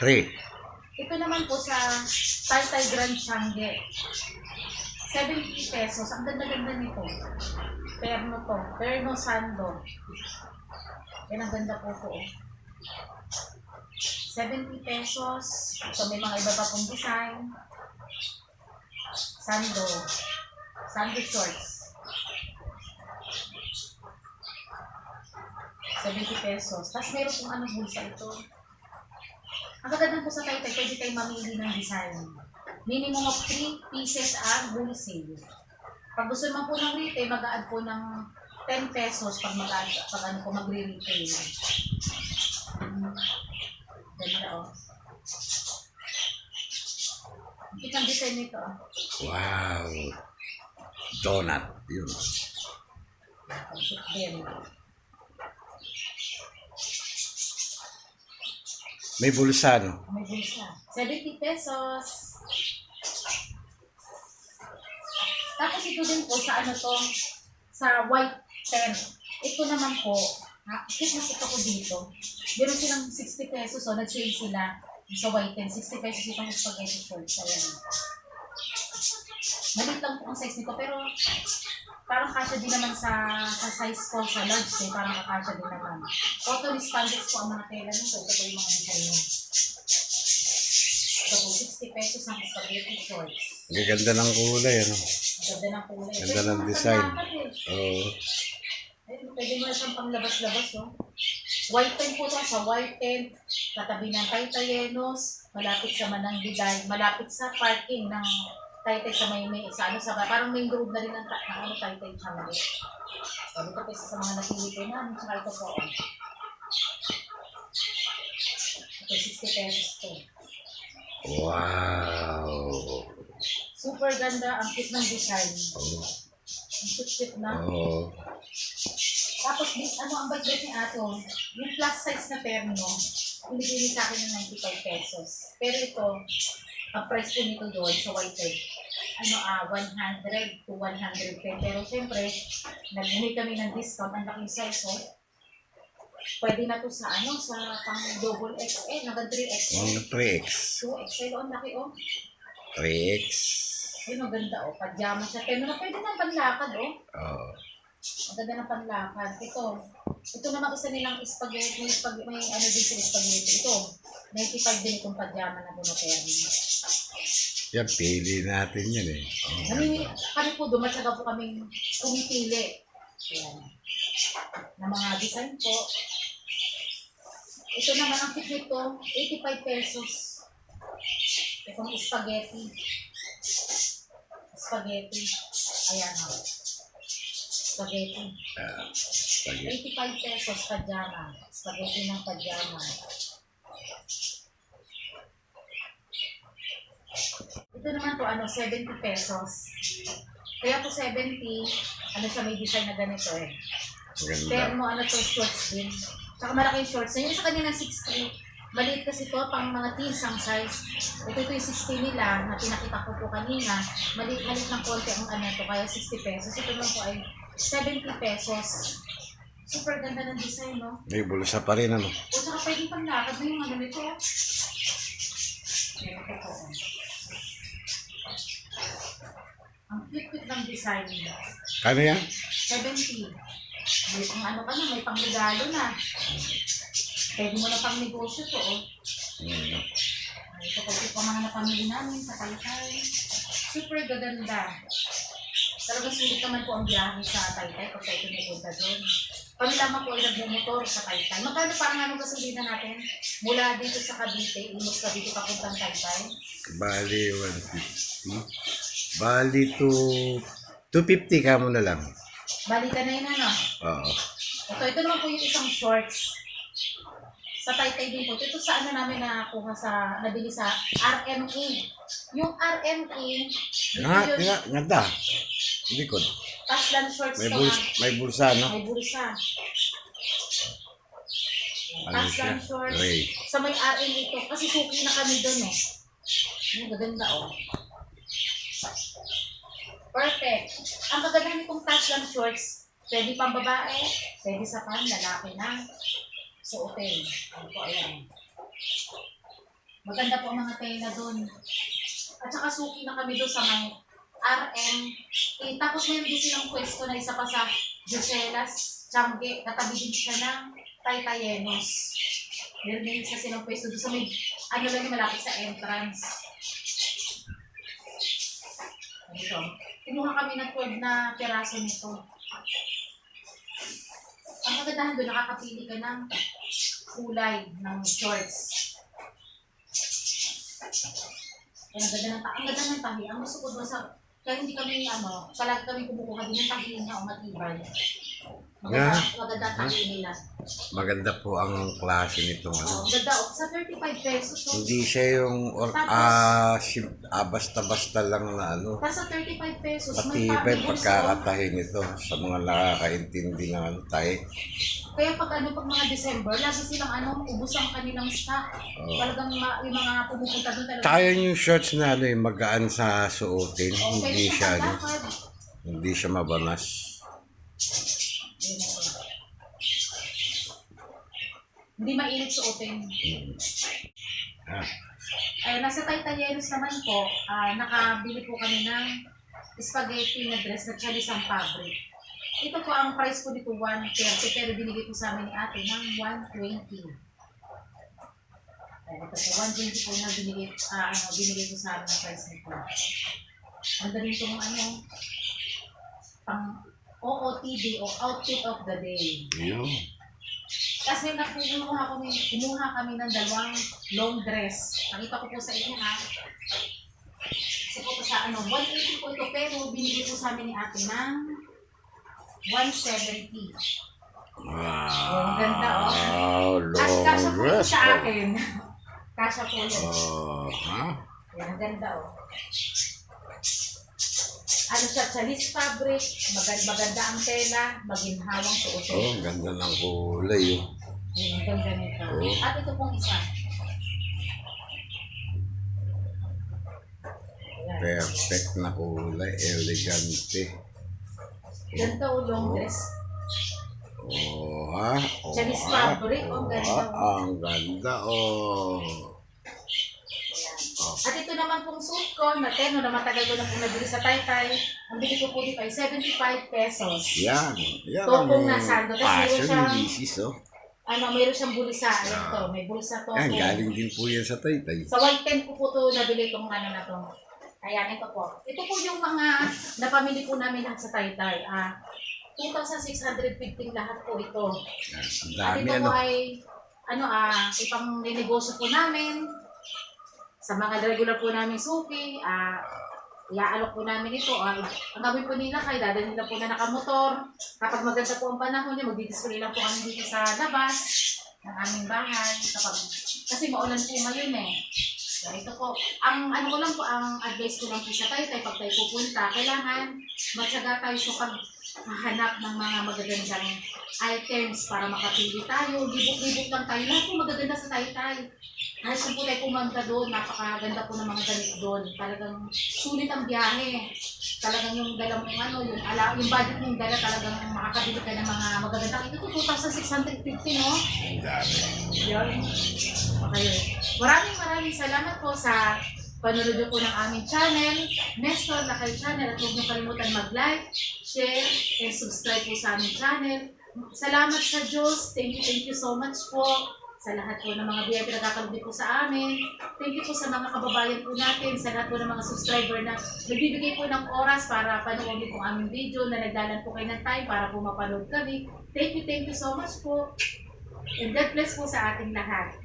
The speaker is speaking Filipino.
Three. Ito naman po sa Taytay Grand Changi. 70 pesos. Ang ganda-ganda nito. Perno to. Perno Sando. Yan ang ganda po po. oh. 70 pesos. So may mga iba pa pong design. Sando. Sando shorts. 70 pesos. Tapos meron pong ano bulsa ito. Ang kaganda po sa Taytay, pwede kayo mamili ng design. Minimum of 3 pieces ang wholesale. Pag gusto naman po ng retail, mag-add po ng 10 pesos pag mag pag ano po magre-retail. Ganda oh. Ang cute ng design nito. oh. Wow. Donut. Yun. Ang cute din. May bulsa, no? May bulsa. 70 pesos. Tapos ito din po sa ano to, sa white tent. Ito naman po, ha, na kita ko dito. Meron silang 60 pesos, so nag-sale sila sa white tent. 60 pesos itong spaghetti shorts. Ayan. Malit lang po ang size nito, pero parang kasya din naman sa sa size ko sa large eh, parang kakasya din naman. Cotton spandex po ang mga tela nito. Ito po yung mga design. Ito po, 60 pesos ang spaghetti shorts. Ang ganda ng kulay, ano? Ang Ganda ng kulay. Ganda ng design. eh. Oo. Ayun, pwede mo na siyang panglabas-labas, no? White tent po to, sa white tent, katabi ng Taytayenos, malapit sa Mananggiday, malapit sa parking ng Taytay sa may, may sa ano sa parang main road na rin ng, ta- ng ano, Taytay Changi. So, dito po isa sa mga napili ko na, tsaka ito po. oh. Ito, 60 pesos to. Wow. Super ganda, ang cute ng design. Oo. Ang cute-cute na. Oo. Tapos, di- ano ang budget ni Ato? Yung plus size na terno, binibili sa akin ng 95 pesos. Pero ito, ang price po nito doon sa white egg, ano ah, 100 to 110. Pero syempre, nagbumi kami ng discount, ang laking size, oh. Pwede na to sa ano, sa pang double XL, hanggang 3XL. Ang 3X. 2XL, oh, ang laki, oh. 3X. Ayun, ang ganda, oh. Pajama siya. Pero na pwede na panlakad, oh. Oo. Ang ganda ng panlakad. Ito, ito naman isa nilang spaghetti, spaghetti, may ano din sila spaghetti. Ito, 95 din itong pajama na Bonoterni. Yan, pili natin yan eh. Oo. Namimili, kami po, dumatsaga po kaming pumipili. Ayan. Na mga design po. Ito naman ang kit nito, 85 pesos. Itong spaghetti. Spaghetti. Ayan o. Spaghetti. Ah, spaghetti. 85 pesos pajama. Spaghetti ng pajama. Ito naman po, ano, 70 pesos. Kaya po 70, ano siya, may design na ganito eh. Ganda. Termo, ano to, shorts din. Tsaka malaking shorts. Yung sa kanila 60, maliit kasi to, pang mga teens ang size. Ito ito yung 60 nila, na pinakita ko po kanina. Maliit, maliit ng konti ang ano to, kaya 60 pesos. Ito lang po ay 70 pesos. Super ganda ng design, no? May bulsa pa rin, ano? O tsaka pwede pang lakad na yung ano nito. Ayan, ito po. Ang cute-cute ng design. Kano yan? 70. May pang ano ka na, may pang regalo na. Pwede mo na pang negosyo to, oh. Ay, Ito kasi pa mga napamili namin sa Taytay. Super gaganda. Talagang sulit naman po ang biyahe sa Taytay pag tayo pumupunta doon. Kami lamang po ay nagmumotor sa Taytay. Magkano parang ano gasolina natin? Mula dito sa Cavite, Imus Cavite papuntang Taytay. Bali, 150. Bali, 2... 250 ka mo na lang. Balikan na yun ano. Oo. Ito, ito naman po yung isang shorts. Sa Taytay din po. Ito sa ano namin nakuha sa, nabili sa RME. Yung RME, dito Nga, yun, nga, Likod. Taslan shorts May, nga. may bulsa, no? May bulsa. Ano siya? Taslan shorts. Ray. Sa may RME ito. Kasi suki na kami doon eh. Ang gaganda oh. Perfect. Ang kaganda nitong Taslan shorts, pwede pang babae, pwede sa pan, lalaki na. So, okay. Ano po, ayan. Maganda po ang mga tela doon. At saka suki na kami doon sa may RM. Eh, tapos meron din silang pwesto na isa pa sa Joselas, Chamge, katabi din siya ng Taytayenos. Meron din isa silang pwesto doon sa may, ano lang yung malapit sa entrance. Ito. Kumuha kami ng 12 na piraso nito. Ang kagandahan doon, nakakapili ka ng kulay ng shorts. Ang ganda ng, ta- ang ganda ng tahi. Ang gusto ko doon sa, kaya hindi kami, ano, palagi kami kumukuha din ng tahi niya o matibay. Maganda, Yeah. maganda ang tahi nila. Maganda po ang klase nitong ano. Oh, ganda. oh. Sa 35 pesos, so, Hindi siya yung or, ah, sim- ah, basta-basta lang na ano. Tapos sa 35 pesos, may package gusto. pagkakatahi nito sa mga nakakaintindi ng ano tayo. Kaya pag ano, pag mga December, lagi silang ano, ubus ang kanilang stock. Oo. Talagang ma- yung mga pumupunta doon talaga. Yun yung shorts na ano, yung magaan sa suotin. Oh, Hindi siya, ano, hindi siya mabanas. Ayun na po. Hindi mainit suotin. Mm. Ah, Ay, nasa Taytayeros naman po, ah, nakabili po kami ng spaghetti na dress na chalis ang fabric. Ito po ang price po dito 130 pero binigay po sa amin ni ate ng 120. Ay, ito po, 120 po na binigay, ah, ano, binigay po sa amin ang price nito. Ang dali itong ano, pang OOTD o Outfit of the Day. yun. May nakukumuha kami, kumuha kami ng dalawang long dress. Nakita ko po sa inyo ha. Kasi po to sa ano, 180 po ito pero binigay po sa amin ni ate ng 170. Wow, Ang ganda, oh. Long po yun dress sa po. akin. Kasya po yun. Oh, ha? Yan, ang ganda oh. Ano siya, chalis fabric, maganda, maganda ang tela, maginhawang Oh, suotin. ang ganda ng kulay, oh. Ang ganda nito. Oh. At ito pong isa. Ayan. Perfect na kulay, elegante. Ganito o long Oh. dress. Oh, ha? Oh, Chinese fabric, Oh, ang ganda, oh. Ang ganda, oh. At ito naman pong suit ko, na teno na matagal ko na po nabili sa Taytay. Ang bili ko po dito ay 75 pesos. Yan. Yan Tokong na sando. Tapos meron fashion siyang- Mrs. Oh. Ano, mayroon siyang bulisa. Ayan to, may bulisa to. Yan, galing din po yan sa taytay. Sa white tent ko po to nabili itong ano na to. Ayan, ito po. Ito po yung mga napamili po namin lahat sa Taytay. Ah, 2,615 lahat po ito. Yan, Ang At dami, ito ano. po ay, ano ah, ipang ninegosyo po namin. Sa mga regular po namin suki, ah, iaalok po namin ito. Ah, ang gawin po nila kay dadalhin nila po na nakamotor. Kapag maganda po ang panahon niya, magdidisplay lang po kami dito sa labas ng aming bahay. Kapag, kasi maulan po ngayon eh. So, ito po, ang ano ko lang po, ang advice ko lang po sa tayo, tayo pag tayo pupunta, kailangan matyaga tayo sa paghahanap ng mga magagandang items para makapili tayo. Libok-libok lang tayo. Lahat po magaganda sa tayo-tayo. Kahit saan po tayo pumunta doon, napakaganda po ng mga damit doon. Talagang sulit ang biyahe. Talagang yung dala mong ano, yung, ala, yung budget mong dala talagang makakabili ka ng mga magagandang. Ito po 2,650, no? Ang dami. Yun. Okay. Maraming maraming salamat po sa panonood niyo po ng aming channel, Nestor Lakay Channel, at huwag niyo kalimutan mag-like, share, and subscribe po sa aming channel. Salamat sa Diyos. Thank you, thank you so much po sa lahat po ng mga na kakalugin po sa amin. Thank you po sa mga kababayan po natin, sa lahat po ng mga subscriber na nagbibigay po ng oras para panoorin po ang aming video, na nagdalan po kayo ng time para po mapanood kami. Thank you, thank you so much po. And God bless po sa ating lahat.